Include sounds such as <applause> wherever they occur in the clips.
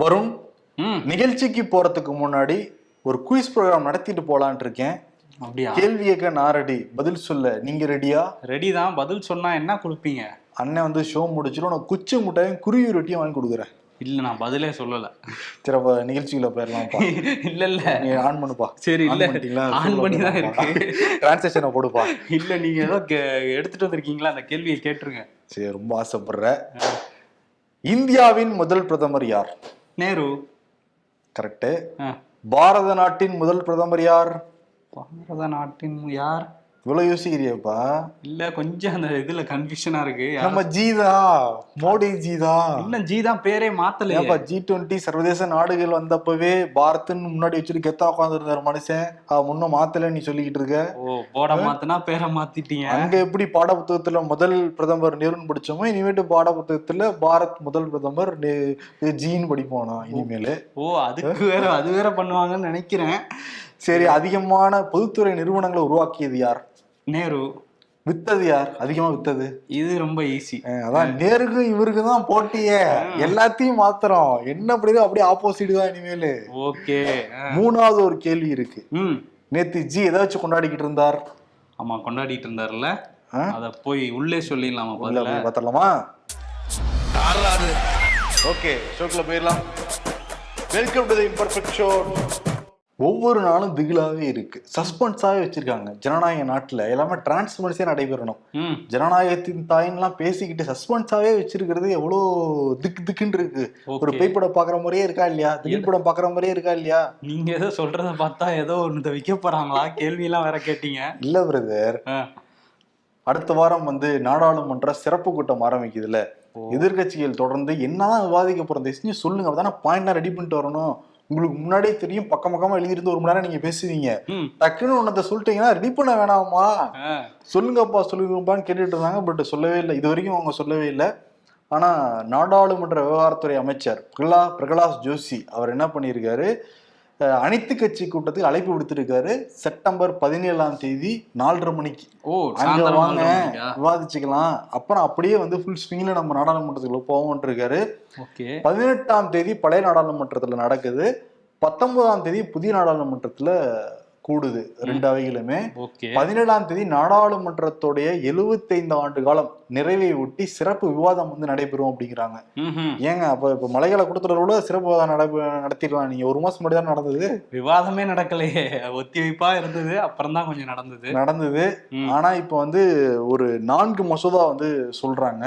வருண் நிகழ்ச்சிக்கு போறதுக்கு முன்னாடி ஒரு குயிஸ் ப்ரோக்ராம் நடத்திட்டு போலான் இருக்கேன். அப்படியா? கேள்வி கேட்க நான் ரெடி பதில் சொல்ல. நீங்க ரெடியா ரெடி தான். பதில் சொன்னா என்ன கொடுப்பீங்க? அண்ணன் வந்து ஷோ முடிச்சிடும் உனக்கு குச்சி முட்டையும் குருவி ரொட்டியும் வாங்கி கொடுக்குறேன். இல்ல நான் பதிலே சொல்லல. சரி அப்ப நிகழ்ச்சிக்குள்ள போயிடலாம்ப்பா. இல்ல இல்ல. நீ ஆன் பண்ணுப்பா. சரி இல்ல. ஆன் பண்ணி தான் இருக்கு டிரான்சாக்ஷனை போடுப்பா. இல்ல நீங்க ஏதோ எடுத்துட்டு வந்திருக்கீங்களா? அந்த கேள்வியை கேட்டுருங்க. சரி ரொம்ப ஆசைப்படுற. இந்தியாவின் முதல் பிரதமர் யார்? நேரு. கரெக்டு. பாரத நாட்டின் முதல் பிரதமர் யார்? பாரத நாட்டின் யார்? இவ்வளவு யோசிக்கிறியப்பா? இல்ல கொஞ்சம் அந்த இதுல கன்ஃபியூஷனா இருக்கு? நம்ம ஜீதா மோடி ஜீதா. இன்னும் ஜி தான் பேரே மாத்தலையே. ஏப்பா ஜி டுவெண்ட்டி சர்வதேச நாடுகள் வந்தப்பவே பாரத்னு முன்னாடி வச்சுட்டு கெத்தா உட்காந்துருந்தாரு மனுஷன். முன்னும் மாத்தல நீ சொல்லிக்கிட்டு இருக்க. ஓ போட மாத்துனா பேரை மாத்திட்டீங்க. அங்க எப்படி பாட புத்தகத்துல முதல் பிரதமர் நேருன்னு படிச்சோமோ இனிமேட்டு பாட புத்தகத்துல பாரத் முதல் பிரதமர் ஜின்னு படிப்போனா இனிமேலு. ஓ அதுக்கு வேற அது வேற பண்ணுவாங்கன்னு நினைக்கிறேன். சரி அதிகமான பொதுத்துறை நிறுவனங்களை உருவாக்கியது யார்? நேரு. வித்தது யார்? அதிகமா வித்தது. இது ரொம்ப ஈஸி அதான் நேருக்கும் இவருக்கு தான் போட்டியே. எல்லாத்தையும் மாத்திரம் என்ன அப்படியோ அப்படியே ஆப்போசிட் தான் இனிமேலு. ஓகே. மூணாவது ஒரு கேள்வி இருக்கு. ம். நேத்து ஜி எதை வச்சு கொண்டாடிக்கிட்டு இருந்தார்? ஆமா கொண்டாடிட்டு இருந்தாருல்ல. ஆ? அத போய் உள்ளே சொல்லிடலாமா பார்த்தரலாமா ஓகே ஷோக்குள்ள போயிடலாம். Welcome to the imperfect show ஒவ்வொரு நாளும் திகிலாவே இருக்கு. சஸ்பென்ஸாவே வச்சிருக்காங்க. ஜனநாயக நாட்டுல எல்லாமே டிரான்ஸ்பரன்சியா நடைபெறணும். ஜனநாயகத்தின் தாயின்லாம் பேசிக்கிட்டு சஸ்பென்ஸாவே வச்சிருக்கிறது எவ்வளோ திக்கு திக்குன்னு இருக்கு. ஒரு பேய் படம் பாக்குற மாதிரியே இருக்கா இல்லையா? திகில் படம் பாக்குற மாதிரியே இருக்கா இல்லையா? நீங்க ஏதோ சொல்றத பார்த்தா ஏதோ ஒண்ணு வைக்க போறாங்களா? கேள்வி எல்லாம் வேற கேட்டீங்க. இல்ல பிரதர். அடுத்த வாரம் வந்து நாடாளுமன்ற சிறப்பு கூட்டம் ஆரம்பிக்குதுல்ல. ஓ. எதிர்க்கட்சிகள் தொடர்ந்து என்னதான் விவாதிக்க போறோம் சொல்லுங்க. அப்பதானே பாயிண்டா ரெடி பண்ணிட்டு வரணும். உங்களுக்கு முன்னாடியே தெரியும் பக்கம் பக்கமா எழுதிருந்து ஒரு மணி நேரம் நீங்க பேசுவீங்க. டக்குன்னு ஒன்னத்தை சொல்லிட்டீங்கன்னா ரெடி பண்ண வேணாமா. சொல்லுங்கப்பா சொல்லுங்கப்பான்னு கேட்டுட்டு இருந்தாங்க பட் சொல்லவே இல்லை. இது வரைக்கும் அவங்க சொல்லவே இல்லை. ஆனா நாடாளுமன்ற விவகாரத்துறை அமைச்சர் பிரகலா பிரகலாஸ் ஜோஷி அவர் என்ன பண்ணியிருக்காரு? அனைத்து கட்சி கூட்டத்துக்கு அழைப்பு விடுத்திருக்காரு. செப்டம்பர் பதினேழாம் தேதி நாலரை மணிக்கு. ஓ அங்க வாங்க? விவாதிச்சுக்கலாம். அப்புறம் அப்படியே வந்து ஃபுல் ஸ்விங்ல நம்ம நாடாளுமன்றத்துக்குள்ள போவோம் இருக்காரு பதினெட்டாம் தேதி பழைய நாடாளுமன்றத்துல நடக்குது. பத்தொன்பதாம் தேதி புதிய நாடாளுமன்றத்துல கூடுது ரெண்டு அவைகளுமே. பதினேழாம் தேதி நாடாளுமன்றத்துடைய 75 ஆண்டு காலம் நிறைவை ஒட்டி சிறப்பு விவாதம் வந்து நடைபெறும் அப்படிங்கிறாங்க. ஏங்க அப்ப இப்ப மலைகளை கொடுத்துறவோட சிறப்பு விவாதம் நடத்திடலாம். நீங்க ஒரு மாசம் முன்னாடி தான் நடந்தது? விவாதமே நடக்கலையே. ஒத்தி வைப்பா இருந்தது அப்புறம் தான் கொஞ்சம் நடந்தது. நடந்தது. ஆனா இப்ப வந்து ஒரு நான்கு மசோதா வந்து சொல்றாங்க.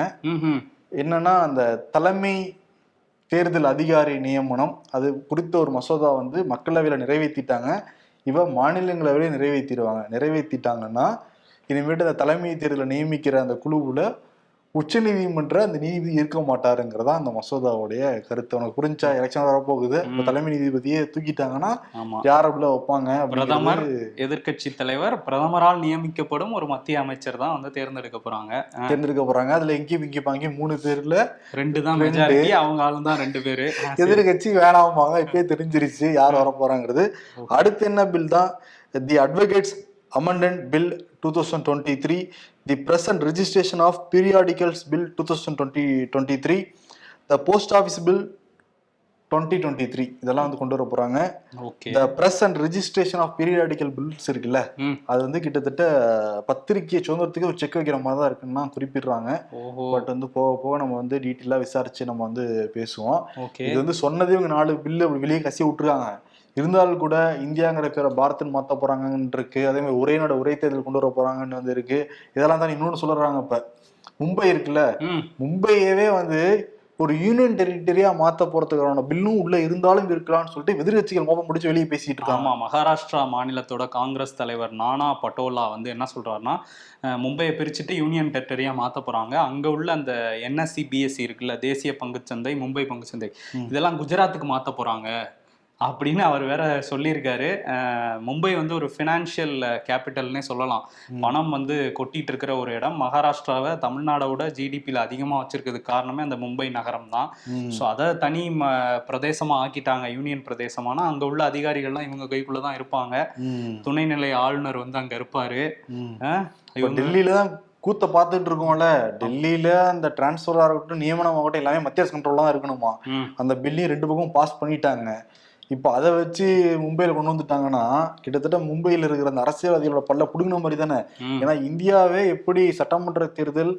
என்னன்னா அந்த தலைமை தேர்தல் அதிகாரி நியமனம் அது குறித்த ஒரு மசோதா வந்து மக்களவையில நிறைவேற்றிட்டாங்க இவன் மாநிலங்களவையில நிறைவேற்றிடுவாங்க நிறைவேற்றிட்டாங்கன்னா இனிமேட்டு அந்த தலைமை தேர்தலை நியமிக்கிற அந்த குழுவில் உச்சநீதிமன்ற அந்த நீதிபதி இருக்க மாட்டாருங்கிறதா அந்த மசோதாவுடைய கருத்து. உனக்கு புரிஞ்சா எலெக்ஷன் வரப்போகுது. தலைமை நீதிபதியே தூக்கிட்டாங்கன்னா யார் உள்ள வைப்பாங்க பிரதமர் எதிர்க்கட்சி தலைவர் பிரதமரால் நியமிக்கப்படும் ஒரு மத்திய அமைச்சர் தான் வந்து தேர்ந்தெடுக்க போறாங்க. தேர்ந்தெடுக்க போறாங்க. அதுல எங்கேயும் இங்கே பாங்கி மூணு பேர்ல ரெண்டு தான். மெஜாரிட்டி அவங்க ஆளும் தான் ரெண்டு பேரு. எதிர்கட்சி வேணாமாங்க இப்பயே தெரிஞ்சிருச்சு யார் வர போறாங்கிறது Okay. அடுத்து என்ன பில் தான்? The advocates amendment bill two thousand twenty three the present registration of periodicals bill two thousand twenty twenty three the post office bill twenty twenty three இதெல்லாம் வந்து கொண்டு வர போறாங்க. Okay the press and registration of periodical bills இருக்குல்ல. அது வந்து கிட்டத்தட்ட பத்திரிகை சுதந்திரத்துக்கு ஒரு செக் வைக்கிற மாதிரி தான் இருக்குன்னு குறிப்பிடுறாங்க. பட் வந்து போக போக நம்ம வந்து டீட்டெயிலாக விசாரிச்சு நம்ம வந்து பேசுவோம். இது வந்து சொன்னதே இவங்க நாலு பில்லு வெளியே கசி விட்டுருக்காங்க. இருந்தாலும் கூட இந்தியாங்கிற பேரை பாரத்னு மாத்த போறாங்கன்னு இருக்கு அதே மாதிரி ஒரே நாடு ஒரே தேர்தல் கொண்டு வர போறாங்கன்னு வந்து இருக்கு. இதெல்லாம் தான் இன்னொன்னு சொல்றாங்க இப்ப. மும்பை இருக்குல்ல? மும்பையவே வந்து ஒரு யூனியன் டெரிட்டரியா மாத்த போறதுக்கான பில்லும் உள்ள இருந்தாலும் இருக்கலாம்னு சொல்லிட்டு எதிர்கட்சிகள் மோப்பம் முடிச்சு வெளியே பேசிட்டு இருக்காங்க. ஆமா மகாராஷ்டிரா மாநிலத்தோட காங்கிரஸ் தலைவர் நானா பட்டோலா வந்து என்ன சொல்றாருன்னா மும்பையை பிரிச்சுட்டு யூனியன் டெரிட்டரியா மாத்த போறாங்க. அங்க உள்ள அந்த என்எஸ்சி பிஎஸ்சி இருக்குல்ல தேசிய பங்குச்சந்தை மும்பை பங்குச்சந்தை. இதெல்லாம் குஜராத்துக்கு மாத்த போறாங்க. அப்படின்னு அவர் வேற சொல்லியிருக்காரு. மும்பை வந்து ஒரு ஃபினான்ஷியல் கேபிட்டல்னே சொல்லலாம். பணம் வந்து கொட்டிட்டு இருக்கிற ஒரு இடம். மகாராஷ்டிராவை தமிழ்நாடோட ஜிடிபியில் அதிகமாக வச்சிருக்கிறதுக்கு காரணமே அந்த மும்பை நகரம் தான். ஸோ அதை தனி ம பிரதேசமா ஆக்கிட்டாங்க யூனியன் பிரதேசமானா அங்க உள்ள அதிகாரிகள்லாம் இவங்க கைக்குள்ள தான் இருப்பாங்க. துணைநிலை ஆளுநர் வந்து அங்க இருப்பாரு. டெல்லியில தான் கூத்த பார்த்துட்டு இருக்கோம்ல? டெல்லியில அந்த டிரான்ஸ்ஃபரா இருக்கட்டும் நியமனமாகட்டும் எல்லாமே மத்திய அரசு கண்ட்ரோல் தான் இருக்கணுமா? அந்த பில்லையும் ரெண்டு பக்கம் பாஸ் பண்ணிட்டாங்க. இப்போ அதை வச்சு மும்பையில கொண்டு வந்துட்டாங்கன்னா கிட்டத்தட்ட மும்பையில் இருக்கிற அந்த அரசியல்வாதிகளோட பல்ல புடுங்கின மாதிரி தானே? ஏன்னா இந்தியாவே எப்படி சட்டமன்ற தேர்தல்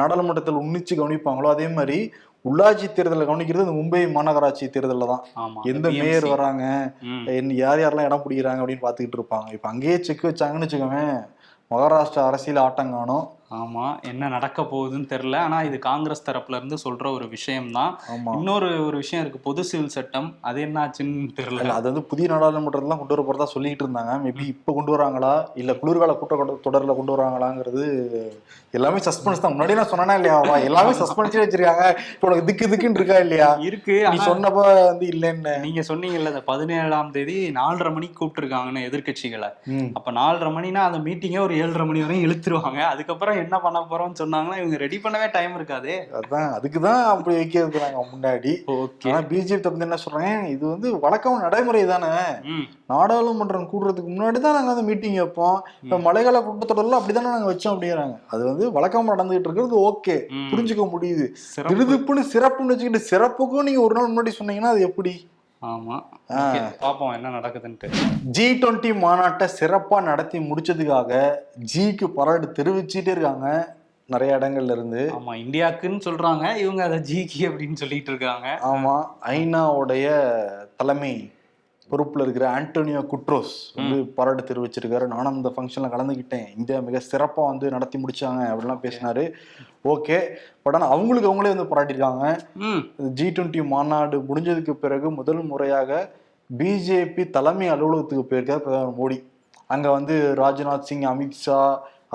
நாடாளுமன்றத்தில் உன்னிச்சு கவனிப்பாங்களோ அதே மாதிரி உள்ளாட்சி தேர்தலை கவனிக்கிறது இந்த மும்பை மாநகராட்சி தேர்தலில் தான். எந்த. மேயர் வராங்க? யார் யாரெல்லாம் இடம் பிடிக்கிறாங்க அப்படின்னு பார்த்துக்கிட்டு இருப்பாங்க. இப்போ அங்கேயே செக் வச்சாங்கன்னு வச்சுக்கோங்க மகாராஷ்டிரா அரசியல் ஆட்டம் காணும். ஆமா என்ன நடக்க போகுதுன்னு தெரியல. ஆனா இது காங்கிரஸ் தரப்புல இருந்து சொல்ற ஒரு விஷயம்தான். இன்னொரு ஒரு விஷயம் இருக்கு. பொது சிவில் சட்டம் அது என்னாச்சுன்னு தெரியல. இல்ல, அது வந்து புதிய நாடாளுமன்றத்துல கொண்டு வர போறதா சொல்லிட்டு இருந்தாங்க. மேபி இப்ப கொண்டு வராங்களா? இல்ல குளிர்கால கூட்ட தொடர்ல கொண்டு வராங்களாங்கிறது எல்லாமே சஸ்பென்ஸ் தான். முன்னாடி நான் சொன்னா இல்லையாவா எல்லாமே சஸ்பென்ஸே வச்சிருக்காங்க. இப்போ உனக்கு திக்கு திக்குன்னு இருக்கா இல்லையா? இருக்கு நீ சொன்னப்ப வந்து இல்லைன்னு. நீங்க சொன்னீங்கல்ல இந்த பதினேழாம் தேதி நாலரை மணிக்கு கூப்பிட்டுருக்காங்கன்னு எதிர்க்கட்சிகளை. ம். அப்ப நாலரை மணினா அந்த மீட்டிங்கே ஒரு ஏழரை மணி வரையும் இழுத்துருவாங்க. அதுக்கப்புறம் என்ன பண்ண போறோம்னு சொன்னாங்கன்னா இவங்க ரெடி பண்ணவே டைம் இருக்காதே. அதான் அதுக்குதான் அப்படி வைக்கிறது நாங்க முன்னாடி. ஓகே. ஆனா பிஜேபி தப்பு என்ன சொல்றாங்க இது வந்து வழக்கம் நடைமுறை தானே. நாடாளுமன்றம் கூடுறதுக்கு முன்னாடி தான் நாங்க வந்து மீட்டிங் வைப்போம். இப்ப மழைக்கால கூட்டத்தொடர்ல அப்படிதானே நாங்க வச்சோம் அப்படிங்கிறாங்க. அது வந்து வழக்கமா நடந்துகிட்டு இருக்கிறது ஓகே. புரிஞ்சுக்க முடியுது. விருதுப்புன்னு சிறப்புன்னு வச்சுக்கிட்டு சிறப்புக்கும் நீங்க ஒரு நாள் முன்னாடி சொன்னீங்கன்னா அது எப்படி? பாப்போம் என்ன நடக்குதுன்ட்டு. ஜி டுவெண்ட்டி மாநாட்டை சிறப்பா நடத்தி முடிச்சதுக்காக ஜிக்கு பாராட்டு தெரிவிச்சுட்டே இருக்காங்க நிறைய இடங்கள்ல இருந்து. ஆமா இந்தியாக்குன்னு சொல்றாங்க இவங்க அதை ஜிகி அப்படின்னு சொல்லிட்டு இருக்காங்க. ஆமா ஐநாவுடைய தலைமை பொறுப்புல இருக்கிற ஆண்டோனியோ குட்ரோஸ் வந்து பாராட்டு தெரிவிச்சிருக்காரு. நானும் அந்த ஃபங்க்ஷன்ல கலந்துக்கிட்டேன் இந்தியா மிக சிறப்பா வந்து நடத்தி முடிச்சாங்க அப்படிலாம் பேசினாரு. ஓகே. பட் ஆனா அவங்களுக்கு அவங்களே வந்து பாராட்டியிருக்காங்க. ஜி டுவெண்ட்டி மாநாடு முடிஞ்சதுக்கு பிறகு முதல் முறையாக பிஜேபி தலைமை அலுவலகத்துக்கு போயிருக்கார் பிரதமர் மோடி. அங்க வந்து ராஜ்நாத் சிங் அமித்ஷா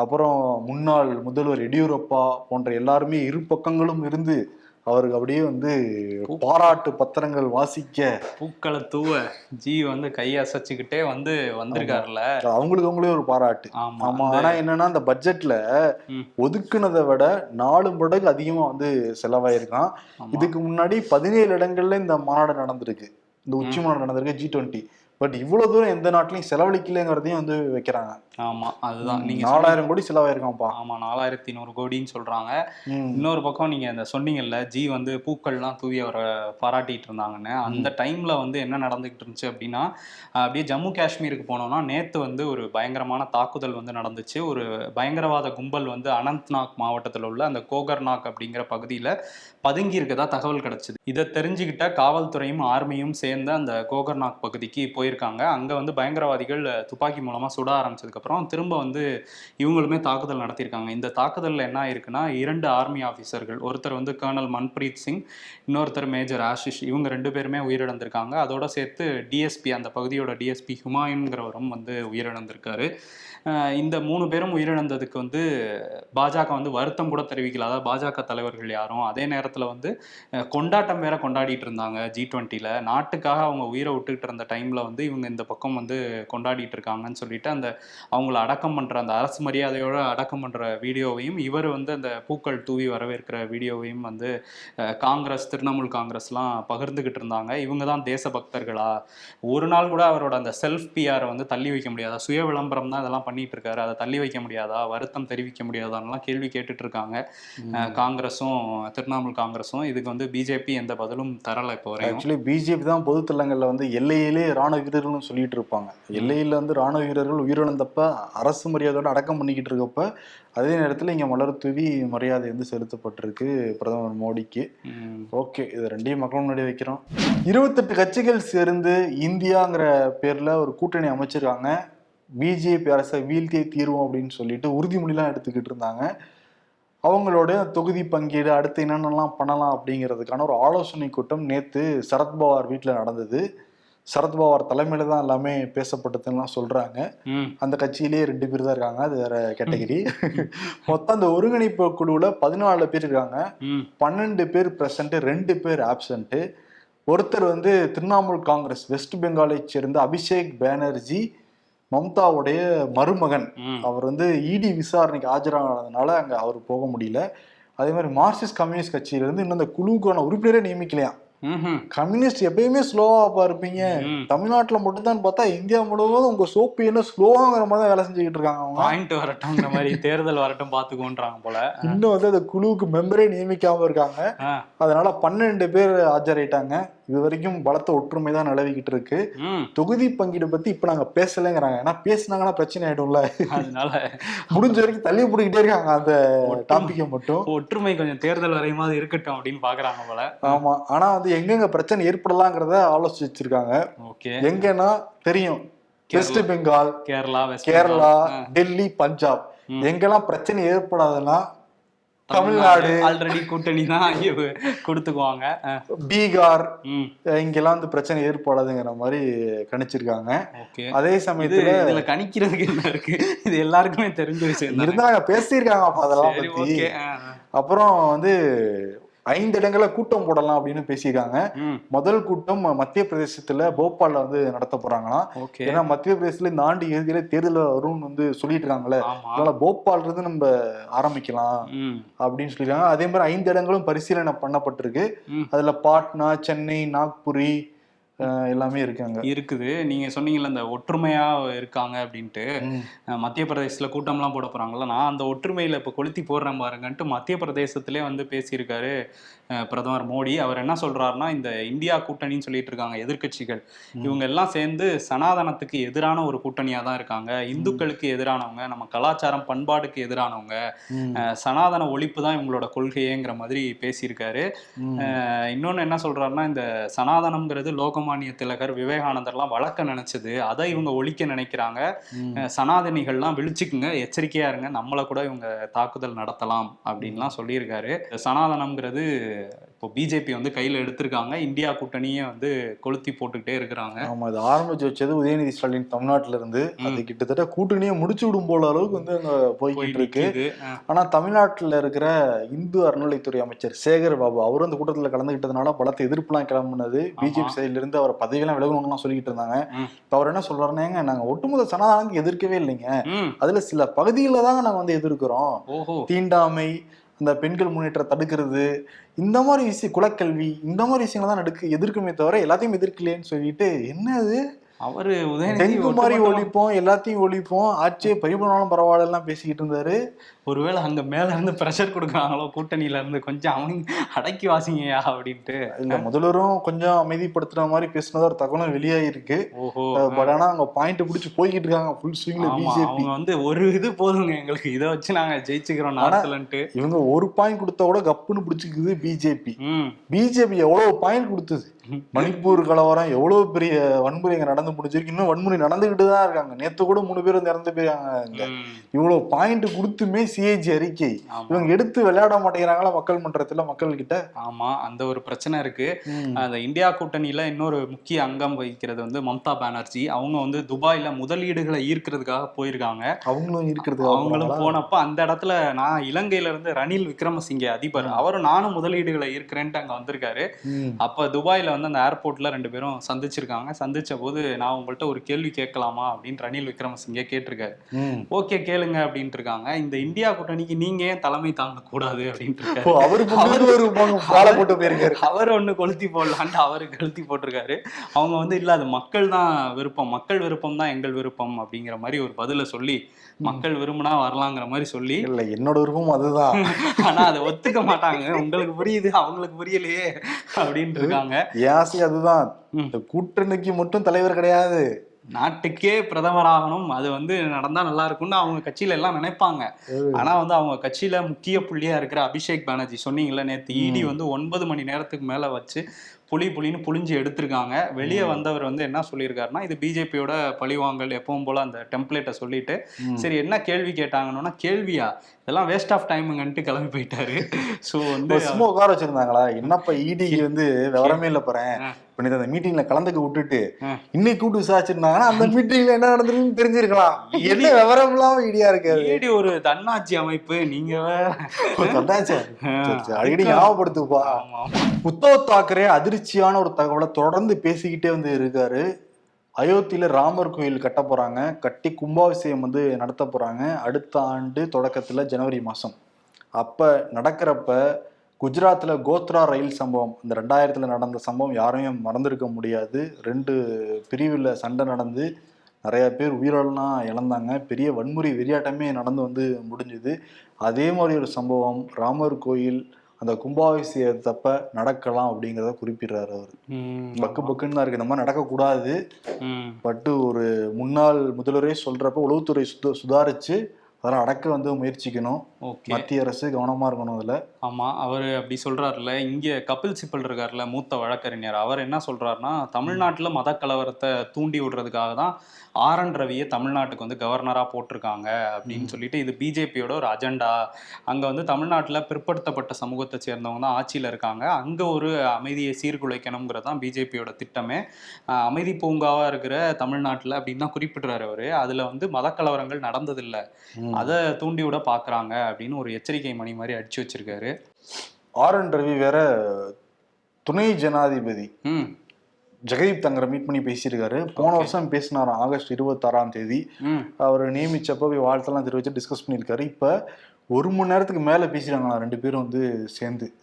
அப்புறம் முன்னாள் முதல்வர் எடியூரப்பா போன்ற எல்லாருமே இரு பக்கங்களும் இருந்து அவருக்கு அப்படியே வந்து பாராட்டு பத்திரங்கள் வாசிக்க பூக்களை தூவ ஜி வந்து கையை அசைச்சுக்கிட்டே வந்து வந்திருக்காருல்ல அவங்களுக்கு அவங்களே ஒரு பாராட்டு. ஆமா ஆனா என்னன்னா அந்த பட்ஜெட்ல. ஒதுக்குனதை விட நாலு மடங்கு அதிகமா வந்து செலவாயிருக்கான். இதுக்கு முன்னாடி பதினேழு இடங்கள்ல இந்த மாநாடு நடந்திருக்கு. இந்த உச்சி மாநாடு நடந்திருக்கு ஜி டுவெண்ட்டி பட் இவ்வளவு தூரம் எந்த நாட்டிலையும் செலவழிக்கலைங்கிறதையும் வந்து வைக்கிறாங்க. ஆமா அதுதான். நீங்க நாலாயிரம் கோடி செலவாயிருக்கான்ப்பா ஆமா நாலாயிரத்தி நூறு கோடின்னு சொல்றாங்க. இன்னொரு பக்கம் நீங்க இந்த சொன்னீங்கல்ல ஜி வந்து பூக்கள்லாம் தூவி அவரை பாராட்டிட்டு இருந்தாங்கன்னு. அந்த டைம்ல வந்து என்ன நடந்துகிட்டு இருந்துச்சு அப்படின்னா அப்படியே ஜம்மு காஷ்மீருக்கு போனோம்னா நேத்து வந்து ஒரு பயங்கரமான தாக்குதல் வந்து நடந்துச்சு. ஒரு பயங்கரவாத கும்பல் வந்து அனந்த்நாக் மாவட்டத்தில் உள்ள அந்த கோகர்நாக் அப்படிங்கிற பகுதியில பதுங்கி இருக்கதா தகவல் கிடைச்சது. இதை தெரிஞ்சுக்கிட்ட காவல்துறையும் ஆர்மியும் சேர்ந்து அந்த கோகர்நாக் பகுதிக்கு போயிருக்காங்க. அங்கே வந்து பயங்கரவாதிகள் துப்பாக்கி மூலமாக சுட ஆரம்பிச்சதுக்கப்புறம் திரும்ப வந்து இவங்களுமே தாக்குதல் நடத்தியிருக்காங்க. இந்த தாக்குதலில் என்ன ஆயிருக்குன்னா இரண்டு ஆர்மி ஆஃபீஸர்கள் ஒருத்தர் வந்து கர்னல் மன்பிரீத் சிங் இன்னொருத்தர் மேஜர் ஆஷிஷ் இவங்க ரெண்டு பேருமே உயிரிழந்திருக்காங்க. அதோட சேர்த்து டிஎஸ்பி அந்த பகுதியோட டிஎஸ்பி ஹுமாயூன்கிறவரும் வந்து உயிரிழந்திருக்காரு. இந்த மூணு பேரும் உயிரிழந்ததுக்கு வந்து பாஜக வந்து வருத்தம் கூட தெரிவிக்கல. அதாவது பாஜக தலைவர்கள் யாரும் அதே நேரத்தில் வந்து அஹ் கொண்டாட்டம் வேற கொண்டாடிட்டு இருந்தாங்க ஜி டுவெண்ட்டியில் நாட்டுக்காக அவங்க உயிரை விட்டுக்கிட்டு இருந்த டைமில் வந்து இவங்க இந்த பக்கம் வந்து கொண்டாடிட்டு இருக்காங்கன்னு சொல்லிட்டு அந்த அவங்கள அடக்கம் பண்ணுற அந்த அரசு மரியாதையோட அடக்கம் பண்ணுற வீடியோவையும் இவர் வந்து அந்த பூக்கள் தூவி வரவேற்கிற வீடியோவையும் வந்து காங்கிரஸ் திரிணாமுல் காங்கிரஸ்லாம் பகிர்ந்துகிட்டு இருந்தாங்க. இவங்க தான் தேசபக்தர்களா ஒரு நாள் கூட அவரோட அந்த செல்ஃப் பிஆரை வந்து தள்ளி வைக்க முடியாதா? சுய விளம்பரம் தான் இதெல்லாம் பண்ணிட்டு இருக்காரு அதை தள்ளி வைக்க முடியாதா? வருத்தம் தெரிவிக்க முடியாதான்லாம் கேள்வி கேட்டுட்டு இருக்காங்க. காங்கிரஸும் திரிணாமுல் காங்கிரஸும் இதுக்கு வந்து பிஜேபி எந்த பதிலும் தரல இப்போ வரையும். ஆக்சுவலி பிஜேபி தான் பொது தளங்கள்ல வந்து எல்லையிலே ராணுவ வீரர்கள்னு சொல்லிட்டு இருப்பாங்க. எல்லையில வந்து ராணுவ வீரர்கள் உயிரிழந்தப்ப அரசு மரியாதையோட அடக்கம் பண்ணிக்கிட்டு இருக்கப்ப அதே நேரத்துல இங்க மலர் தூவி மரியாதை வந்து செலுத்தப்பட்டிருக்கு பிரதமர் மோடிக்கு. ஓகே இது ரெண்டையும் மக்கள் முன்னாடி வைக்கிறோம். இருபத்தெட்டு கட்சிகள் சேர்ந்து இந்தியாங்கிற பேர்ல ஒரு கூட்டணி அமைச்சிருக்காங்க. பிஜேபி அரசை வீழ்த்தியே தீர்வோம் அப்படின்னு சொல்லிட்டு உறுதிமொழிலாம் எடுத்துக்கிட்டு இருந்தாங்க. அவங்களோட தொகுதி பங்கீடு அடுத்து என்னென்னலாம் பண்ணலாம் அப்படிங்கிறதுக்கான ஒரு ஆலோசனை கூட்டம் நேத்து சரத்பவார் வீட்டில் நடந்தது. சரத்பவார் தலைமையில தான் எல்லாமே பேசப்பட்டதுலாம் சொல்றாங்க. அந்த கட்சியிலேயே ரெண்டு பேர் தான் இருக்காங்க. அது வேற கேட்டகரி. <laughs> மொத்தம் அந்த ஒருங்கிணைப்பு குழுவுல பதினாலு பேர் இருக்காங்க. பன்னெண்டு பேர் பிரசன்ட் ரெண்டு பேர் ஆப்சண்ட் ஒருத்தர் வந்து திரிணாமுல் காங்கிரஸ் வெஸ்ட் பெங்காலை சேர்ந்த அபிஷேக் பானர்ஜி மம்தாவுடைய மருமகன். அவர் வந்து இடி விசாரணைக்கு ஆஜரானதுனால அங்க அவர் போக முடியல அதே மாதிரி மார்க்சிஸ்ட் கம்யூனிஸ்ட் கட்சியில இருந்து இன்னும் அந்த குழுவுக்கான உறுப்பினரே நியமிக்கலையாம். கம்யூனிஸ்ட் எப்பயுமே ஸ்லோவா இருப்பீங்க ம். தமிழ்நாட்டுல மட்டும்தான் பார்த்தா இந்தியா முழுவதும் உங்க சோப்பு என்ன ஸ்லோவாங்கிற மாதிரி வேலை செஞ்சுக்கிட்டு இருக்காங்க அவங்க. பாயிண்ட் வரட்டும்ங்கிற மாதிரி தேர்தல் வரட்டும் பாத்துக்கோன்றாங்க போல. இன்னும் வந்து அந்த குழுவுக்கு மெம்பரே நியமிக்காம இருக்காங்க. அதனால பன்னெண்டு பேர் ஆஜராயிட்டாங்க. இது வரைக்கும் பலத்த ஒற்றுமை தான் நிலவிக்கிட்டு இருக்கு. தொகுதி பங்கீடு பத்தி இப்ப நாங்க பேசலைங்கிறாங்க. ஏன்னா பேசுனாங்கன்னா பிரச்சனை ஆயிடும்ல. அதனால முடிஞ்ச வரைக்கும் தள்ளி பிடிக்கிட்டே இருக்காங்க அந்த டாபிக்கை மட்டும். ஒற்றுமை கொஞ்சம் தேர்தல் வரையுமாவது இருக்கட்டும் அப்படின்னு பாக்குறாங்க போல. ஆமா. ஆனா வந்து எங்கெங்க பிரச்சனை ஏற்படலாங்கிறத ஆலோசிச்சு வச்சிருக்காங்க ஓகே. எங்கன்னா தெரியும். வெஸ்ட் பெங்கால் கேரளா கேரளா. டெல்லி பஞ்சாப். எங்கெல்லாம் பிரச்சனை ஏற்படாதுன்னா தமிழ்நாடு ஆல்ரெடி கூட்டணி தான் கொடுத்துக்குவாங்க. பீகார் இங்கெல்லாம் வந்து பிரச்சனை ஏற்படாதுங்கிற மாதிரி கணிச்சிருக்காங்க. அதே சமயத்துல இதுல கணிக்கிறதுக்கு என்ன இருக்கு? இது எல்லாருக்குமே தெரிஞ்ச விஷயம். இருந்தாங்க பேசியிருக்காங்க அப்ப அதெல்லாம் பத்தி. அப்புறம் வந்து ஐந்து இடங்கள்ல கூட்டம் போடலாம் அப்படின்னு பேசியிருக்காங்க. முதல் கூட்டம் மத்திய பிரதேசத்துல போபால்ல வந்து நடத்த போறாங்களாம். ஓகே. ஏன்னா மத்திய பிரதேசத்துல இந்த ஆண்டு இறுதியில தேர்தல் வரும்னு வந்து சொல்லிட்டு இருக்காங்கல்ல ஆமா. அதனால போபால்ல இருந்து நம்ம ஆரம்பிக்கலாம் அப்படின்னு சொல்லியிருக்காங்க. அதே மாதிரி ஐந்து இடங்களும் பரிசீலனை பண்ணப்பட்டிருக்கு. அதுல பாட்னா சென்னை நாக்புரி எல்லாமே இருக்காங்க. இருக்குது. நீங்க சொன்னீங்கல்ல இந்த ஒற்றுமையா இருக்காங்க அப்படின்ட்டு. மத்திய பிரதேசத்துல கூட்டம்லாம் போட போறாங்கல்ல. நான் அந்த ஒற்றுமையில இப்ப கொளுத்தி போடுறேன் பாருங்கன்ட்டு மத்திய பிரதேசத்திலே வந்து பேசியிருக்காரு. பிரதமர் மோடி அவர் என்ன சொல்றாருன்னா இந்த இந்தியா கூட்டணின்னு சொல்லிட்டு இருக்காங்க எதிர்க்கட்சிகள். இவங்க எல்லாம் சேர்ந்து சனாதனத்துக்கு எதிரான ஒரு கூட்டணியா தான் இருக்காங்க. இந்துக்களுக்கு எதிரானவங்க நம்ம கலாச்சாரம் பண்பாடுக்கு எதிரானவங்க சனாதன ஒழிப்பு தான் இவங்களோட கொள்கையேங்கிற மாதிரி பேசியிருக்காரு. இன்னொன்னு என்ன சொல்றாருன்னா இந்த சனாதனம்ங்கிறது லோகமானிய திலகர் விவேகானந்தர்லாம் வளர்க்க நினைச்சது. அதை இவங்க ஒழிக்க நினைக்கிறாங்க. சனாதனிகள்லாம் விழிச்சுக்குங்க எச்சரிக்கையா இருங்க நம்மளை கூட இவங்க தாக்குதல் நடத்தலாம் அப்படின்லாம் சொல்லியிருக்காரு. சனாதனம்ங்கிறது இப்போ பிஜேபி வந்து கையில எடுத்திருக்காங்க. இந்தியா கூட்டணியே வந்து கொளுத்தி போட்டுக்கிட்டே இருக்கிறாங்க. ஆமா இது ஆரம்பிச்சு வச்சது உதயநிதி ஸ்டாலின் தமிழ்நாட்டுல இருந்து அது கிட்டத்தட்ட கூட்டணியை முடிச்சு விடும் போல அளவுக்கு வந்து அங்க போய்கிட்டு இருக்கு. போயிட்டு அஹ் ஆனா தமிழ்நாட்டுல இருக்கிற இந்து அறநிலைத்துறை அமைச்சர் சேகர் பாபு அவரும் அந்த கூட்டத்துல கலந்துகிட்டதுனால பலத்த எதிர்ப்புலாம் கிளம்புனது. பிஜேபி சைடுல இருந்து அவர் பதவியெல்லாம் விலகணும்லாம் சொல்லிட்டு இருந்தாங்க. இப்ப அவர் என்ன சொல்றாருன்னா "ஏங்க, நாங்க ஒட்டுமொத்த சனாதானத்துக்கு எதிர்க்கவே இல்லைங்க. அதுல சில பகுதிகளில் தாங்க நாங்க வந்து எதிர்க்கிறோம். தீண்டாமை அந்த பெண்கள் முன்னேற்றம் தடுக்கிறது இந்த மாதிரி விஷயம் குலக்கல்வி இந்த மாதிரி விஷயங்கள் தான் நடக்கு எதிர்க்குமே தவிர எல்லாத்தையும் எதிர்க்கலையேன்னு சொல்லிட்டு என்ன அது அவரு மாதிரி ஒழிப்போம் எல்லாத்தையும் ஒழிப்போம். ஆட்சியை பறிபோனாலும் பரவாயில்ல எல்லாம் பேசிக்கிட்டு இருந்தாரு. ஒருவேளை அங்க மேல இருந்து பிரஷர் கொடுக்குறாங்களோ கூட்டணியில இருந்து கொஞ்சம் அவங்க அடக்கி வாசிங்கயா அப்படின்ட்டு. இல்ல முதல்வரும் கொஞ்சம் அமைதிப்படுத்துற மாதிரி பேசினதா ஒரு தகவலும் வெளியாயிருக்கு. ஓஹோ. பட் ஆனா அவங்க பாயிண்ட் பிடிச்சி போய்கிட்டு இருக்காங்க ஃபுல் ஸ்விங்ல பிஜேபி அவங்க வந்து ஒரு இது போதுங்க எங்களுக்கு இதை வச்சு நாங்க ஜெயிச்சுக்கிறோம் நார்த்துலன்ட்டு இவங்க ஒரு பாயிண்ட் கொடுத்தா கூட கப்புன்னு பிடிச்சிக்குது பிஜேபி பிஜேபி எவ்வளவு பாயிண்ட் கொடுத்தது? மணிப்பூர் கலவரம் எவ்வளவு பெரிய வன்முறை நடந்து முடிஞ்சிருக்கு இன்னும் வன்முறை நடந்துகிட்டு தான் இருக்காங்க. நேத்து கூட மூணு பேர் வந்து இறந்து போயிருக்காங்க. இவ்வளவு பாயிண்ட் கொடுத்துமே சிஏஜி அறிக்கை. இவங்க எடுத்து விளையாட மாட்டேங்கிறாங்களா மக்கள் மன்றத்துல மக்கள் கிட்ட ஆமா அந்த ஒரு பிரச்சனை இருக்கு. அந்த இந்தியா கூட்டணியில இன்னொரு முக்கிய அங்கம் வகிக்கிறது வந்து மம்தா பானர்ஜி. அவங்க வந்து துபாயில முதலீடுகளை ஈர்க்கிறதுக்காக போயிருக்காங்க. அவங்களும் இருக்கிறது அவங்களும் போனப்ப அந்த இடத்துல நான் இலங்கையில இருந்து ரணில் விக்ரமசிங்கே அதிபர். அவரும் நானும் முதலீடுகளை ஈர்க்கிறேன்ட்டு அங்க வந்திருக்காரு. அப்ப துபாயில வந்து அந்த ஏர்போர்ட்ல ரெண்டு பேரும் சந்திச்சிருக்காங்க. சந்திச்ச போது நான் உங்கள்ட்ட ஒரு கேள்வி கேட்கலாமா அப்படின்னு ரணில் விக்ரமசிங்கே கேட்டிருக்காரு. ஓகே கேளுங்க அப்படின்ட்டு இருக்காங்க இந்த இந்தியா கூட்டணிக்கு நீங்க ஏன் தலைமை தாங்க கூடாது அப்படின்ட்டு போயிருக்காரு. அவர் ஒண்ணு கொளுத்தி போடலான்ட்டு அவரு கொளுத்தி போட்டிருக்காரு. அவங்க வந்து இல்ல அது மக்கள் தான் விருப்பம். மக்கள் விருப்பம் தான் எங்கள் விருப்பம். அப்படிங்கிற மாதிரி ஒரு பதில சொல்லி மக்கள் விரும்பினா வரலாங்கிற மாதிரி சொல்லி இல்ல என்னோட விருப்பம் அதுதான். ஆனா அதை ஒத்துக்க மாட்டாங்க. உங்களுக்கு புரியுது அவங்களுக்கு புரியலையே. அப்படின்ட்டு இருக்காங்க என் ஆசை அதுதான். இந்த கூட்டணிக்கு மட்டும் தலைவர் கிடையாது. நாட்டுக்கே பிரதமர் ஆகணும். அது வந்து நடந்தா நல்லா இருக்கும்னு அவங்க கட்சியில எல்லாம் நினைப்பாங்க. ஆனா வந்து அவங்க கட்சியில முக்கிய புள்ளியா இருக்கிற அபிஷேக் பானர்ஜி சொன்னீங்கல்ல நேத்து இடி வந்து ஒன்பது மணி நேரத்துக்கு மேல வச்சு புலி புலின்னு புளிஞ்சு எடுத்திருக்காங்க. வெளியே வந்தவர் வந்து என்ன சொல்லியிருக்காருன்னா இது பிஜேபியோட பழிவாங்கல் எப்பவும் போல அந்த டெம்ப்ளேட்டை சொல்லிட்டு. சரி என்ன கேள்வி கேட்டாங்கன்னா கேள்வியா? இதெல்லாம் வேஸ்ட் ஆஃப் டைமுங்கன்ட்டு கிளம்பி போயிட்டாரு. <laughs> ஸோ வந்து சும்மா உட்கார வச்சிருந்தாங்களா? என்னப்பா இடிக்கு வந்து விவரமே இல்ல போறேன். இப்ப அந்த மீட்டிங்ல கலந்துக்க விட்டுட்டு. இன்னைக்கு கூட்டு விசாரிச்சிருந்தாங்கன்னா அந்த மீட்டிங்ல என்ன நடந்ததுன்னு தெரிஞ்சிருக்கலாம். என்ன விவரம் இல்லாம இடியா இருக்காது ED ஒரு தன்னாட்சி அமைப்பு நீங்க சரி. அடிக்கடி ஞாபகப்படுத்துப்பா. உத்தவ் தாக்கரே அதிர்ச்சியான ஒரு தகவலை தொடர்ந்து பேசிக்கிட்டே வந்து இருக்காரு. அயோத்தியில ராமர் கோயில் கட்ட போறாங்க. கட்டி கும்பாபிஷேகம் வந்து நடத்த போறாங்க. அடுத்த ஆண்டு தொடக்கத்துல ஜனவரி மாசம். அப்ப நடக்கிறப்ப குஜராத்ல கோத்ரா ரயில் சம்பவம். இந்த ரெண்டாயிரத்துல நடந்த சம்பவம் யாரையும் மறந்திருக்க முடியாது. ரெண்டு பிரிவில் சண்டை நடந்து நிறைய பேர் உயிரெல்லாம் இழந்தாங்க. பெரிய வன்முறை விரியாட்டமே நடந்து வந்து முடிஞ்சுது. அதே மாதிரி ஒரு சம்பவம். ராமர் கோயில் அந்த கும்பாபிஷேகத்தப்ப நடக்கலாம் அப்படிங்கிறத குறிப்பிடுறாரு அவர். பக்கு பக்குன்னு தான் இருக்கு. இந்த மாதிரி நடக்கக்கூடாது. பட்டு ஒரு முன்னாள் முதல்வரே சொல்றப்ப உளவுத்துறை சுத சுதாரிச்சு அதெல்லாம் அடக்க வந்து முயற்சிக்கணும். மத்திய அரசு கவனமா இருக்கணும் அதுல. ஆமா அவர் அப்படி சொல்றாருல இங்க கபில் சிப்பல் இருக்காருல்ல மூத்த வழக்கறிஞர். அவர் என்ன சொல்றாருன்னா தமிழ்நாட்டுல மத கலவரத்தை தூண்டி விடுறதுக்காக தான் ஆர் என் ரவியை தமிழ்நாட்டுக்கு வந்து கவர்னரா போட்டிருக்காங்க அப்படின்னு சொல்லிட்டு இது பிஜேபியோட ஒரு அஜெண்டா. அங்க வந்து தமிழ்நாட்டுல பிற்படுத்தப்பட்ட சமூகத்தை சேர்ந்தவங்க தான் ஆட்சியில இருக்காங்க. அங்க ஒரு அமைதியை சீர்குலைக்கணுங்கிறது தான் பிஜேபியோட திட்டமே. அமைதி பூங்காவா இருக்கிற தமிழ்நாட்டுல அப்படின்னு தான் குறிப்பிடுறாரு அவரு. அதுல வந்து மத கலவரங்கள் நடந்ததில்லை அதை தூண்டி விட பாக்குறாங்க அப்படின்னு ஒரு எச்சரிக்கை மணி மாதிரி அடிச்சு வச்சிருக்காரு. ஆர் என் ரவி வேற துணை ஜனாதிபதி. ஜெகதீப் தங்கரை மீட் பண்ணி பேசியிருக்காரு. போன. வருஷம் பேசினாராம் ஆகஸ்ட் இருபத்தாறாம் தேதி. அவர் நியமிச்சப்ப போய் வாழ்த்தெல்லாம் தெரிவிச்சு டிஸ்கஸ் பண்ணியிருக்காரு. இப்ப ஒரு மணி நேரத்துக்கு மேல பேசிட்டாங்களா ரெண்டு பேரும் வந்து சேர்ந்து.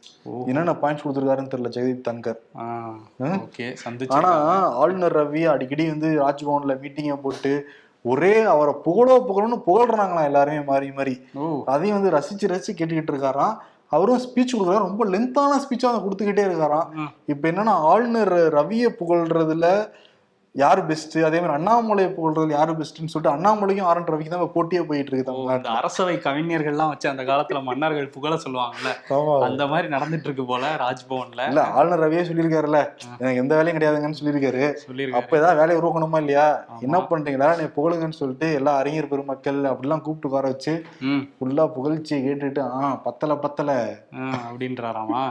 என்னென்ன பாயிண்ட்ஸ் கொடுத்துருக்காருன்னு தெரியல ஜெகதீப் தங்கர். ஆ ம்? ஓகே ஆனா சந்திச்சு ஆளுநர் ரவி அடிக்கடி வந்து ராஜ்பவன்ல மீட்டிங்கை போட்டு ஒரே அவரை புகழோ புகழன்னு புகழ்றாங்களாம் எல்லாருமே மாறி மாறி. அதையும் வந்து ரசிச்சு ரசிச்சு கேட்டுக்கிட்டு இருக்காராம். அவரும் ஸ்பீச் கொடுக்குறாரு ரொம்ப லென்த்தான ஸ்பீச்சா அதை கொடுத்துக்கிட்டே இருக்காராம். இப்ப என்னன்னா ஆளுநர் ரவியை புகழ்றதுல யார் பெஸ்ட் அதே மாதிரி அண்ணாமலையை புகழ்றதுல யாரு பெஸ்ட்னு சொல்லிட்டு அண்ணாமலைக்கும் ஆர் என் ரவிக்கு தான் போட்டியே போயிட்டு இருக்கு தமிழ்நாட்டுல. அரசவை கவிஞர்கள்லாம் வச்சு அந்த காலத்துல மன்னர்கள் புகழ சொல்லுவாங்கல்ல. அந்த மாதிரி நடந்துட்டு இருக்கு போல ராஜ்பவன்ல. இல்ல ஆளுநர் ரவியே சொல்லியிருக்காருல்ல. எனக்கு எந்த வேலையும் கிடையாதுங்கன்னு சொல்லியிருக்காரு. அப்ப ஏதாவது வேலையை உருவாக்கணுமா இல்லையா. என்ன பண்றீங்களா நீ புகழுங்கன்னு சொல்லிட்டு எல்லா அறிஞர் பெருமக்கள் அப்படிலாம் கூப்பிட்டு உட்கார வச்சு ஃபுல்லா புகழ்ச்சியை கேட்டுட்டு ஆ பத்தல பத்தல. அப்படின்றாராமா?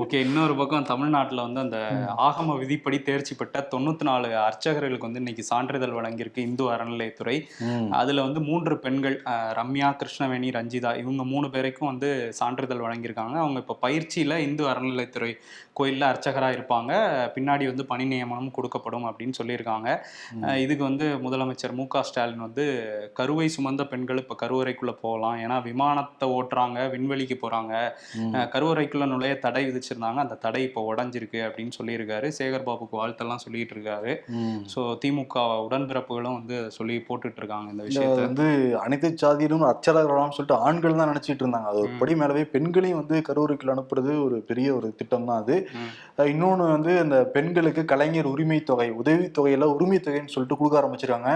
ஓகே இன்னொரு பக்கம் தமிழ்நாட்டுல வந்து அந்த ஆகம விதிப்படி தேர்ச்சி பெற்ற தொண்ணூத்தி நாலு அர்ச்சகர்களுக்கு வந்து இன்னைக்கு சான்றிதழ் வழங்கியிருக்கு இந்து அறநிலையத்துறை. அதுல வந்து மூன்று பெண்கள் ரம்யா கிருஷ்ணவேணி ரஞ்சிதா இவங்க மூணு பேருக்கும் வந்து சான்றிதழ் வழங்கியிருக்காங்க. அவங்க இப்ப பயிற்சியில இந்து அறநிலையத்துறை கோயில்ல அர்ச்சகரா இருப்பாங்க. பின்னாடி வந்து பணி நியமனம் கொடுக்கப்படும் அப்படின்னு சொல்லியிருக்காங்க. இதுக்கு வந்து முதலமைச்சர் மு ஸ்டாலின் வந்து கருவை சுமந்த பெண்கள் இப்ப கருவறைக்குள்ள போகலாம். ஏன்னா விமானத்தை ஓட்டுறாங்க விண்வெளிக்கு போறாங்க. கருவறைக்குள்ள நுழைய தடை விதிச்சிருந்தாங்க. அந்த தடை இப்போ உடஞ்சிருக்கு அப்படின்னு சொல்லியிருக்காரு. சேகர் பாபுக்கு வாழ்த்தெல்லாம் சொல்லிட்டு இருக்காரு. ஸோ திமுக உடன்பிறப்புகளும் வந்து சொல்லி போட்டுட்டு இருக்காங்க இந்த விஷயத்த. வந்து அனைத்து சாதியிலும் அர்ச்சகர்களாம் சொல்லிட்டு ஆண்கள் தான் நினைச்சிட்டு இருந்தாங்க. அது ஒரு. படி மேலவே பெண்களையும் வந்து கரூருக்குள்ள அனுப்புறது ஒரு பெரிய ஒரு திட்டம் தான் அது இன்னொன்னு வந்து அந்த பெண்களுக்கு கலைஞர் உரிமை தொகை உதவி தொகையில உரிமை தொகைன்னு சொல்லிட்டு கொடுக்க ஆரம்பிச்சிருக்காங்க.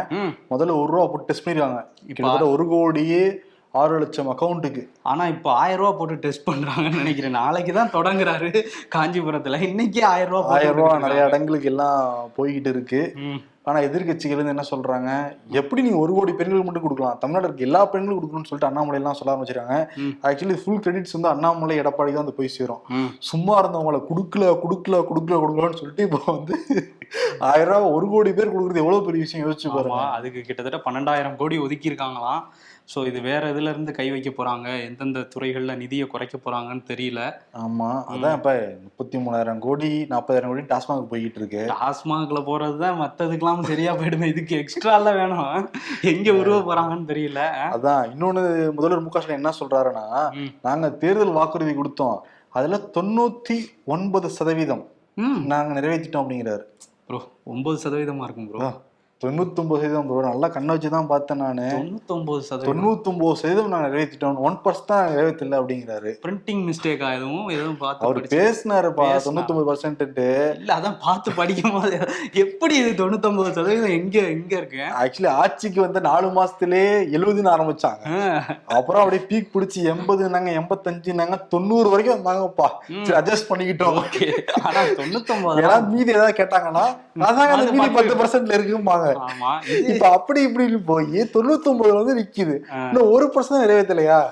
முதல்ல ஒரு ரூபா போட்டு டெஸ்ட் பண்ணிருக்காங்க. கிட்டத்தட்ட ஒரு கோடியே ஆறு லட்சம் அக்கௌண்ட்டுக்கு ஆனா இப்போ ஆயிரம் ரூபாய் போட்டு டெஸ்ட் பண்றாங்கன்னு நினைக்கிறேன். நாளைக்கு தான் தொடங்குறாரு காஞ்சிபுரத்துல. இன்னைக்கு ஆயிரம் போட்டு ஆயிரம் ரூபா நிறைய. இடங்களுக்கு எல்லாம் போய்கிட்டு இருக்கு. ம். ஆனா எதிர்கட்சிகள் வந்து என்ன சொல்றாங்க? எப்படி நீங்க ஒரு கோடி பெண்களுக்கு மட்டும் கொடுக்கலாம்? தமிழ்நாடு இருக்க எல்லா பெண்களுக்கும் கொடுக்கணும்னு சொல்லிட்டு அண்ணாமலை எல்லாம் சொல்ல ஆரம்பிச்சிருக்காங்க. ஆக்சுவலி ஃபுல் கிரெடிட்ஸ் வந்து அண்ணாமலை எடப்பாடி தான் வந்து போய் சேரும். சும்மா இருந்தவங்கள குடுக்கல குடுக்கல குடுக்கல குடுக்கலன்னு சொல்லிட்டு இப்போ வந்து ஆயிரம் ரூபாய் ஒரு கோடி பேர் கொடுக்குறது எவ்வளவு பெரிய விஷயம்? யோசிச்சு பாருங்க. அதுக்கு கிட்டத்தட்ட பன்னெண்டாயிரம் கோடி ஒதுக்கி இருக்காங்களாம். ஸோ இது வேற இதுல இருந்து கை வைக்க போறாங்க? எந்தெந்த துறைகள்ல நிதியை குறைக்க போறாங்கன்னு தெரியல. ஆமா. அதான் இப்ப முப்பத்தி மூணாயிரம் கோடி நாற்பதாயிரம் கோடி டாஸ்மாக் போய்கிட்டு இருக்கு. டாஸ்மாக்ல போறது தான் மற்றதுக்கெல்லாம் சரியா போயிடுமே. இதுக்கு எக்ஸ்ட்ரா எல்லாம் வேணும். எங்க உருவ போறாங்கன்னு தெரியல. அதான். இன்னொன்னு முதல்வர் மு க ஸ்டாலின் என்ன சொல்றாருன்னா ம். நாங்க தேர்தல் வாக்குறுதி கொடுத்தோம். அதுல தொண்ணூத்தி ஒன்பது சதவீதம் ம். நாங்க நிறைவேற்றிட்டோம் அப்படிங்கிறாரு. ப்ரோ ஒன்பது சதவீதமா இருக்கும் ப்ரோ. தொண்ணூத்தி ஒன்பது சதவீதம் bro. நல்லா கண்ணை வச்சுதான் பார்த்தேன் நானு. தொண்ணூத்தொன்பது சதவீதம். தொண்ணூத்தி ஒன்பது சதவீதம் நாங்க நிறைவேற்றிட்டோம் ஒன் பர்சன்ட் தான் நிறைவேற்றல அப்படிங்கிறாரு. பிரிண்டிங் மிஸ்டேக்கா எதுவும் எதுவும் பார்த்து அவர் பேசினாருப்பா பேசினாரு. தொண்ணூத்தி ஒன்பது பர்சன்ட் இல்ல அதான் பார்த்து படிக்கும் போது எப்படி இது தொண்ணூத்தொன்பது சதவீதம் எங்க எங்க இருக்கு? ஆக்சுவலி ஆட்சிக்கு வந்து நாலு மாசத்துலயே எழுபதுன்னு ஆரம்பிச்சாங்க. அப்புறம் அப்படியே பீக் பிடிச்சி எண்பதுனாங்க எண்பத்தஞ்சுனாங்க தொண்ணூறு வரைக்கும் வந்தாங்கப்பா. சரி அட்ஜஸ்ட் பண்ணிக்கிட்டோம். ஓகே. ஆனா தொண்ணூத்தொன்பது ஏன்னா மீதி ஏதாவது கேட்டாங்கன்னா அதாங்க மீதி பத்து- பர்சன்ட்ல இருக்கும்பாங்க. இப்ப அப்படி இப்படின்னு போய் தொண்ணூத்தி ஒன்பதுல வந்து நிக்குது. இன்னும் ஒரு பர்சன்ட் நிறைவேற்றலையா?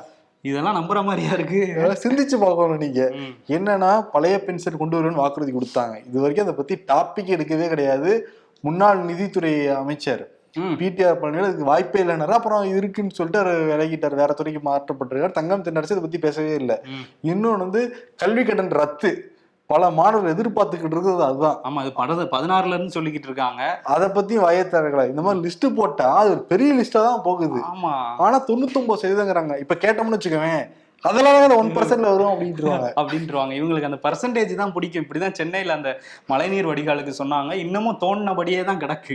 இதெல்லாம் நம்புற மாதிரியா இருக்கு. சிந்திச்சு பார்க்கணும் நீங்க. என்னன்னா பழைய பென்ஷன் கொண்டு வருவேன்னு வாக்குறுதி கொடுத்தாங்க. இது வரைக்கும் அதை பத்தி டாபிக் எடுக்கவே கிடையாது. முன்னாள் நிதித்துறை அமைச்சர். பிடிஆர் பழனிவேல் அதுக்கு வாய்ப்பே இல்லைனாரு. அப்புறம் இது இருக்குன்னு சொல்லிட்டு அவர் விலகிட்டார். வேற துறைக்கு மாற்றப்பட்டிருக்காரு. தங்கம் தென்னரசு இதை பத்தி பேசவே இல்லை. ம். இன்னொன்னு வந்து கல்வி கடன் ரத்து. பல மாணவர்கள் எதிர்பார்த்துக்கிட்டு இருக்கிறது அதுதான். ஆமா அது படது பதினாறுல இருந்து சொல்லிக்கிட்டு இருக்காங்க. அதை பத்தி வயத்தரகளை இந்த மாதிரி லிஸ்ட் போட்டா அது ஒரு பெரிய லிஸ்டா தான் போகுது. ஆமா. ஆனா தொண்ணூத்தொன்பது சதவீதங்கிறாங்க இப்ப கேட்டோம்னு வச்சுக்கவேன் அதெல்லாம் அந்த ஒன் பர்சன்ட்ல வரும் அப்படின்ட்டுருவாங்க. <laughs> அப்படின்ட்டுருவாங்க. இவங்களுக்கு அந்த பர்சன்டேஜ் தான் பிடிக்கும். இப்படிதான் சென்னையில அந்த மழைநீர் வடிகாலுக்கு சொன்னாங்க. இன்னமும் தோண்டினபடியே தான் கிடக்கு.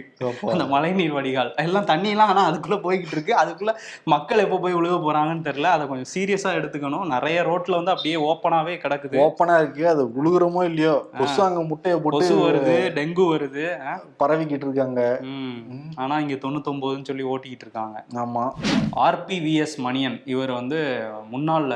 அந்த மழைநீர் வடிகால். எல்லாம் தண்ணி எல்லாம் ஆனா அதுக்குள்ள போய்கிட்டு இருக்கு. அதுக்குள்ள மக்கள் எப்போ போய் விழுக போறாங்கன்னு தெரியல. அதை கொஞ்சம் சீரியஸா எடுத்துக்கணும். நிறைய ரோட்ல வந்து அப்படியே ஓப்பனாவே கிடக்குது. ஓப்பனா இருக்கு. அது உழுகுறமோ இல்லையோ? கொசு அங்க முட்டையை போட்டு கொசு வருது டெங்கு வருது? பரவிக்கிட்டு இருக்காங்க ம். ஆனா இங்க தொண்ணூத்தொன்பதுன்னு சொல்லி ஓட்டிக்கிட்டு இருக்காங்க. ஆமா. ஆர்பிவிஎஸ் மணியன். இவர் வந்து முன்னாள்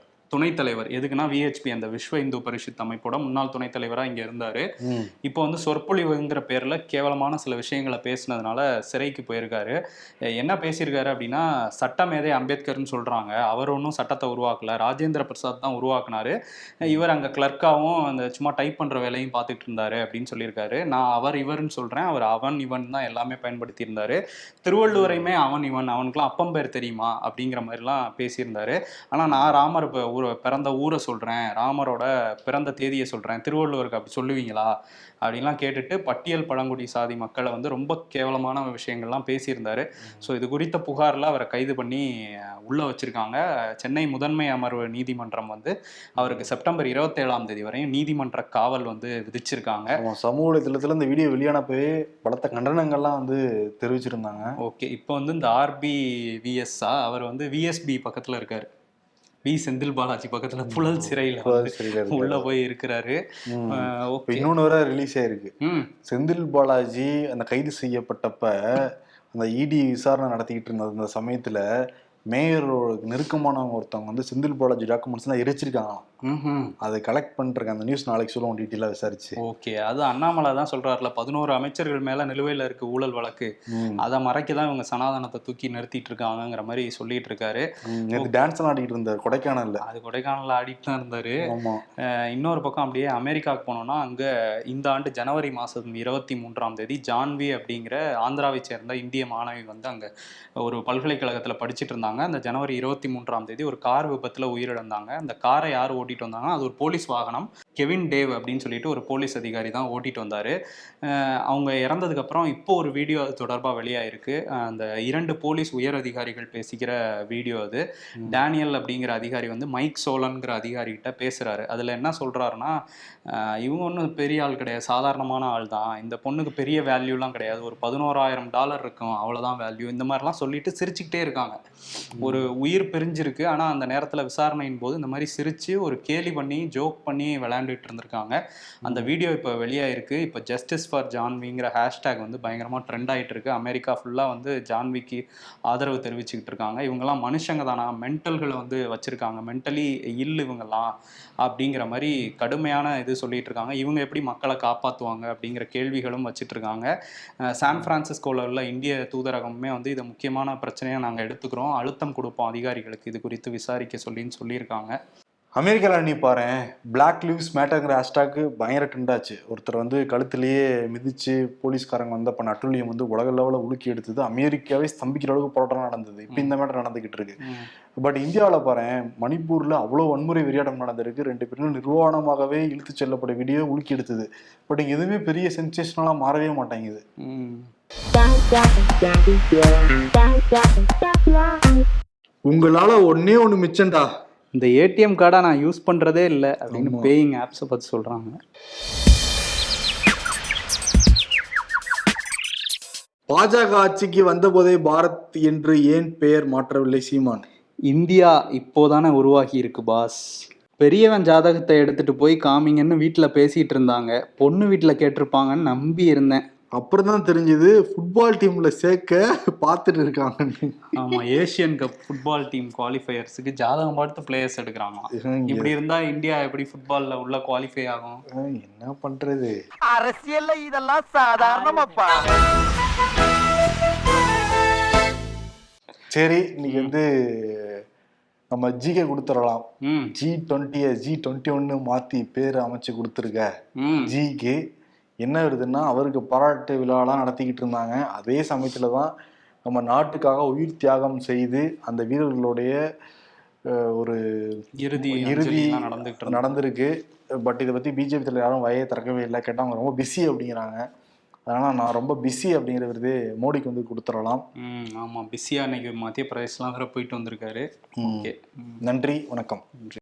துணைத் தலைவர் எதுக்குன்னா விஹெச்பி அந்த விஸ்வ இந்து பரிஷத் அமைப்போட முன்னாள் துணைத் தலைவரா இங்க இருந்தாரு. இப்போ வந்து சொற்பொழிவுங்கிற பேர்ல கேவலமான சில விஷயங்களை பேசினதுனால சிறைக்கு போயிருக்காரு. என்ன பேசியிருக்காரு அப்படின்னா சட்டமேதை அம்பேத்கர்னு சொல்றாங்க. அவர் ஒன்றும் சட்டத்தை உருவாக்கல. ராஜேந்திர பிரசாத் தான் உருவாக்குனாரு. இவர் அங்க கிளர்க்காவும் அந்த சும்மா டைப் பண்ற வேலையும் பார்த்துட்டு இருந்தாரு அப்படின்னு சொல்லியிருக்காரு. நான் அவர் இவர்னு சொல்றேன். அவர் அவன் இவன் தான் எல்லாமே பயன்படுத்தி இருந்தாரு திருவள்ளுவரையுமே அவன் இவன். அவனுக்குலாம் அப்பம் பேர் தெரியுமா? அப்படிங்கிற மாதிரிலாம் பேசியிருந்தாரு. ஆனா நான் ராமர் இப்ப ஊர பிறந்த ஊரை சொல்றேன் ராமரோட பிறந்த தேதியை சொல்றேன் திருவள்ளுவருக்கு அப்படி சொல்லுவீங்களா? அப்படின்லாம் கேட்டுட்டு பட்டியல் பழங்குடி சாதி மக்களை வந்து ரொம்ப கேவலமான விஷயங்கள்லாம் பேசியிருந்தாரு. ஸோ இது குறித்த புகாரில் அவரை கைது பண்ணி உள்ள வச்சிருக்காங்க. சென்னை முதன்மை அமர்வு நீதிமன்றம் வந்து அவருக்கு செப்டம்பர் இருபத்தேழாம் தேதி வரையும் நீதிமன்ற காவல் வந்து விதிச்சிருக்காங்க. சமூக வலைதளத்துல இந்த வீடியோ வெளியானப்பவே பலத்த கண்டனங்கள்லாம் வந்து தெரிவிச்சிருந்தாங்க. ஓகே இப்போ வந்து இந்த ஆர்பி விஎஸ்ஆ அவர் வந்து விஎஸ்பி பக்கத்துல இருக்காரு. வி செந்தில் பாலாஜி பக்கத்துல புழல் சிறையில. உள்ள போய் இருக்கிறாரு. இன்னொன்னு வர ரிலீஸ் ஆயிருக்கு. செந்தில் பாலாஜி அந்த கைது செய்யப்பட்டப்ப அந்த இடி விசாரணை நடத்திக்கிட்டு இருந்த அந்த சமயத்துல மேயரோட நெருக்கமானவங்க ஒருத்தவங்க வந்து செந்தில் பாலாஜி டாக்குமெண்ட்ஸ் எல்லாம் எரிச்சிருக்காங்களாம். ம்ஹும். அதை கலெக்ட் பண்ணிருக்காங்க அந்த நியூஸ் நாளைக்கு சொல்லுவோம் டீட்டெயிலாக விசாரிச்சு. ஓகே. அது அண்ணாமலை தான் சொல்றாருல பதினோரு அமைச்சர்கள் மேல நிலுவையில இருக்கு ஊழல் வழக்கு. அதை மறைக்க தான் இவங்க சனாதனத்தை தூக்கி நிறுத்திட்டு இருக்காங்கங்கிற மாதிரி சொல்லிட்டு இருக்காரு. டான்ஸ் எல்லாம் ஆடிக்கிட்டு இருந்தார் கொடைக்கானல்ல. அது கொடைக்கானல்ல ஆடிட்டு தான் இருந்தாரு. இன்னொரு பக்கம் அப்படியே அமெரிக்காவுக்கு போனோம்னா அங்க இந்த ஆண்டு ஜனவரி மாசம் இருபத்தி மூன்றாம் தேதி ஜான்வி அப்படிங்கிற ஆந்திராவை சேர்ந்த இந்திய மாணவி வந்து அங்க ஒரு பல்கலைக்கழகத்துல படிச்சிட்டு இருந்தாங்க. அந்த ஜனவரி இருபத்தி மூன்றாம் தேதி ஒரு கார் விபத்துல உயிரிழந்தாங்க. அந்த காரை யார் ஓட்டிட்டு வந்தாங்கன்னா அது ஒரு போலீஸ் வாகனம். கெவின் டேவ் அப்படின்னு சொல்லிட்டு ஒரு போலீஸ் அதிகாரி தான் ஓட்டிட்டு வந்தாரு. அவங்க இறந்ததுக்கு அப்புறம் இப்போ ஒரு வீடியோ அது தொடர்பாக வெளியாயிருக்கு. அந்த இரண்டு போலீஸ் உயர் அதிகாரிகள் பேசிக்கிற வீடியோ அது. டேனியல் அப்படிங்கிற அதிகாரி வந்து மைக் சோலன்கிற அதிகாரி கிட்ட பேசுறாரு. அதுல என்ன சொல்றாருன்னா அஹ் இவங்க ஒன்றும் பெரிய ஆள் கிடையாது. சாதாரணமான ஆள் தான். இந்த பொண்ணுக்கு பெரிய வேல்யூலாம் கிடையாது. ஒரு பதினோராயிரம் டாலர் இருக்கும். அவ்வளவுதான் வேல்யூ இந்த மாதிரிலாம் சொல்லிட்டு சிரிச்சுக்கிட்டே இருக்காங்க. ஒரு உயிர் பிரிஞ்சிருக்கு. ஆனா அந்த நேரத்துல விசாரணையின் போது இந்த மாதிரி சிரிச்சு ஒரு கேலி பண்ணி ஜோக் பண்ணி விளையாண்டுட்டு இருந்திருக்காங்க. அந்த வீடியோ இப்போ வெளியாயிருக்கு. இப்போ ஜஸ்டிஸ் ஃபார் ஜான்விங்கிற ஹேஷ்டேக் வந்து பயங்கரமா ட்ரெண்ட் ஆயிட்டு இருக்கு. அமெரிக்கா ஃபுல்லா வந்து ஜான்விக்கு ஆதரவு தெரிவிச்சுக்கிட்டு இருக்காங்க. இவங்கெல்லாம் மனுஷங்க தானா? மென்டல்களை வந்து வச்சிருக்காங்க. மென்டலி இல் இவங்கெல்லாம் அப்படிங்கிற மாதிரி கடுமையான இது சொல்லிட்டு இருக்காங்க. இவங்க எப்படி மக்களை காப்பாற்றுவாங்க அப்படிங்கிற கேள்விகளும் வச்சிட்டு இருக்காங்க. சான் பிரான்சிஸ்கோல உள்ள இந்திய தூதரகமுமே வந்து இதை முக்கியமான பிரச்சனையாக நாங்கள் எடுத்துக்கிறோம். அழுத்தம் கொடுப்போம் அதிகாரிகளுக்கு. இது குறித்து விசாரிக்க சொல்லின்னு சொல்லியிருக்காங்க. அமெரிக்கால நீ பாரு பிளாக் லிவ்ஸ் மேட்டர்ங்கிற ஹேஷ்டாக்கு பயங்கர ட்ரெண்ட் ஆச்சு. ஒருத்தர் வந்து கழுத்துலயே மிதிச்சு போலீஸ்காரங்க வந்து அப்ப வந்து உலக லெவலில் உலுக்கி எடுத்தது அமெரிக்காவே ஸ்தம்பிக்கிற அளவுக்கு போராட்டம் நடந்தது. இப்போ இந்த மேட்டர் நடந்துகிட்டு இருக்கு. பட் இந்தியாவில் பாரு மணிப்பூர்ல அவ்வளோ வன்முறை விரியாட்டம் நடந்திருக்கு. ரெண்டு பேரும் நிர்வாணமாகவே இழுத்து செல்லப்பட்ட வீடியோ உலுக்கி எடுத்தது. பட் எதுவுமே பெரிய சென்சேஷனலாக மாறவே மாட்டேங்குது. உங்களால ஒன்னே ஒன்று மிச்சம்டா. இந்த ஏடிஎம் கார்டை நான் யூஸ் பண்றதே இல்லை அப்படின்னு. பேயிங் ஆப்ஸை பற்றி சொல்றாங்க. பாஜக ஆட்சிக்கு வந்தபோதே பாரத் என்று ஏன் பெயர் மாற்றவில்லை சீமான்? இந்தியா இப்போதானே உருவாகி இருக்கு பாஸ் பெரியவன் ஜாதகத்தை எடுத்துட்டு போய் காமிங்கன்னு வீட்டில் பேசிட்டு இருந்தாங்க. பொண்ணு வீட்டில் கேட்டிருப்பாங்கன்னு நம்பி இருந்தேன். அப்புறம் தான் தெரிஞ்சது ஃபுட்பால் டீம்ல சேர்க்க பார்த்துட்டு இருக்காங்கன்னு ஆமா ஏசியன் கப் ஃபுட்பால் டீம் குவாலிஃபயர்ஸுக்கு ஜாதகம் பார்த்து பிளேயர்ஸ் எடுக்கிறாங்க இப்படி இருந்தா இந்தியா எப்படி ஃபுட்பால்ல உள்ள குவாலிஃபை ஆகும்? என்ன பண்றது? அரசியல்ல இதெல்லாம் சாதாரணமாப்பா. சரி இன்னைக்கு வந்து நம்ம ஜிகே கொடுத்துடலாம். ஜி டுவெண்ட்டியை ஜி டுவெண்ட்டி ஒன்னு மாத்தி பேர் அமைச்சு கொடுத்துருக்க. ஜிகே என்ன வருதுன்னா அவருக்கு பாராட்டு விழாலாம் நடத்திக்கிட்டு இருந்தாங்க. அதே சமயத்துல தான் நம்ம நாட்டுக்காக உயிர் தியாகம் செய்து அந்த வீரர்களுடைய ஒரு இறுதி இறுதி. நடந்திருக்கு. பட் இதை பத்தி பிஜேபி தலைவர் யாரும் வகையை திறக்கவே இல்லை. கேட்டால் அவங்க ரொம்ப பிஸி அப்படிங்கிறாங்க. அதனால நான் ரொம்ப பிஸி அப்படிங்கிற விருது மோடிக்கு வந்து கொடுத்துடலாம். ம் ஆமா பிஸியா இன்னைக்கு மத்திய பிரதேஷ்லாம் வேற போயிட்டு வந்திருக்காரு. ஓகே நன்றி வணக்கம். நன்றி.